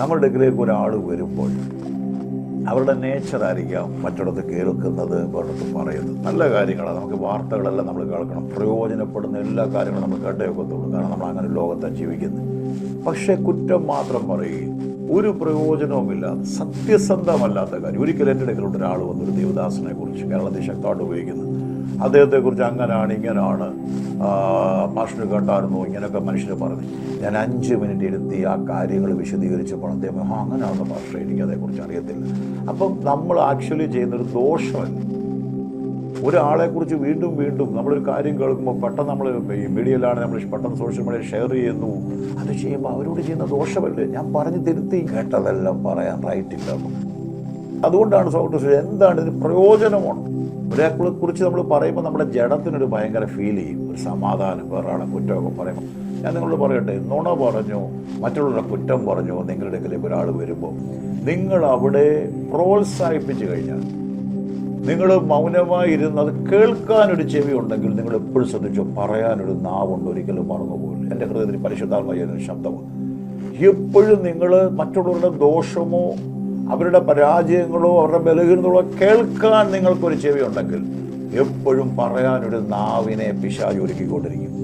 നമ്മുടെ അടുക്കിലേക്ക് ഒരാൾ വരുമ്പോൾ അവരുടെ നേച്ചർ ആയിരിക്കാം മറ്റിടത്ത് കേൾക്കുന്നത് മറ്റിടത്ത് പറയുന്നത്. നല്ല കാര്യങ്ങളാണ്. നമുക്ക് വാർത്തകളെല്ലാം നമ്മൾ കേൾക്കണം. പ്രയോജനപ്പെടുന്ന എല്ലാ കാര്യങ്ങളും നമ്മൾ കേട്ടേ ഒക്കത്തുള്ളൂ. കാരണം നമ്മൾ അങ്ങനെ ലോകത്താണ് ജീവിക്കുന്നത് പക്ഷേ കുറ്റം മാത്രം പറയുകയും ഒരു പ്രയോജനവുമില്ലാതെ സത്യസന്ധമല്ലാത്ത കാര്യം. ഒരിക്കലും എന്റെ അടുക്കലോട്ട് ഒരാൾ വന്നൊരു ദേവദാസനെ കുറിച്ച് കേരളത്തിൽ ശക്തമായിട്ട് ഉപയോഗിക്കുന്നത് അദ്ദേഹത്തെക്കുറിച്ച് അങ്ങനാണ് ഇങ്ങനെയാണ് പാഷന് കേട്ടായിരുന്നു ഇങ്ങനെയൊക്കെ മനുഷ്യർ പറഞ്ഞു. ഞാൻ അഞ്ച് മിനിറ്റ് ഇരുത്തി ആ കാര്യങ്ങൾ വിശദീകരിച്ചപ്പോൾ അദ്ദേഹം ആ അങ്ങനെയാണെന്ന് മാഷെ എനിക്ക് അതേക്കുറിച്ച് അറിയത്തില്ല. അപ്പം നമ്മൾ ആക്ച്വലി ചെയ്യുന്നൊരു ദോഷമല്ല. ഒരാളെക്കുറിച്ച് വീണ്ടും വീണ്ടും നമ്മളൊരു കാര്യം കേൾക്കുമ്പോൾ പെട്ടെന്ന് നമ്മൾ ഈ മീഡിയയിലാണ് നമ്മൾ പെട്ടെന്ന് സോഷ്യൽ മീഡിയ ഷെയർ ചെയ്യുന്നു. അത് ചെയ്യുമ്പോൾ അവരോട് ചെയ്യുന്ന ദോഷമല്ലേ? ഞാൻ പറഞ്ഞു തിരുത്തി. കേട്ടതെല്ലാം പറയാൻ റൈറ്റില്ല. അതുകൊണ്ടാണ് സൗട്ട് എന്താണ് ഇതിന് പ്രയോജനമാണ്? ഒരാളെ കുറിച്ച് നമ്മൾ പറയുമ്പോൾ നമ്മുടെ ജഡത്തിനൊരു ഭയങ്കര ഫീൽ ചെയ്യും. ഒരു സമാധാനം വേറൊരാളെ കുറ്റമൊക്കെ പറയുമ്പോൾ. ഞാൻ നിങ്ങളോട് പറയട്ടെ നുണ പറഞ്ഞു മറ്റുള്ളവരുടെ കുറ്റം പറഞ്ഞു നിങ്ങളുടെ അടുക്കലേക്ക് ഒരാൾ വരുമ്പോൾ നിങ്ങൾ അവിടെ പ്രോത്സാഹിപ്പിച്ചു കഴിഞ്ഞാൽ നിങ്ങൾ മൗനമായി ഇരുന്ന് അത് കേൾക്കാനൊരു ചെവി ഉണ്ടെങ്കിൽ നിങ്ങൾ എപ്പോഴും ശ്രദ്ധിച്ചു പറയാനൊരു നാവുണ്ട് ഒരിക്കലും മറന്നുപോകില്ല. എന്റെ ഹൃദയത്തിൽ പരിശുദ്ധാത്മായ ശബ്ദമാണ് എപ്പോഴും നിങ്ങൾ മറ്റുള്ളവരുടെ ദോഷമോ അവരുടെ പരാജയങ്ങളോ അവരുടെ ബലഹീനതകളോ കേൾക്കാൻ നിങ്ങൾക്കൊരു ചെവി ഉണ്ടെങ്കിൽ എപ്പോഴും പറയാനൊരു നാവിനെ പിശാച് ഒരുക്കിക്കൊണ്ടിരിക്കും.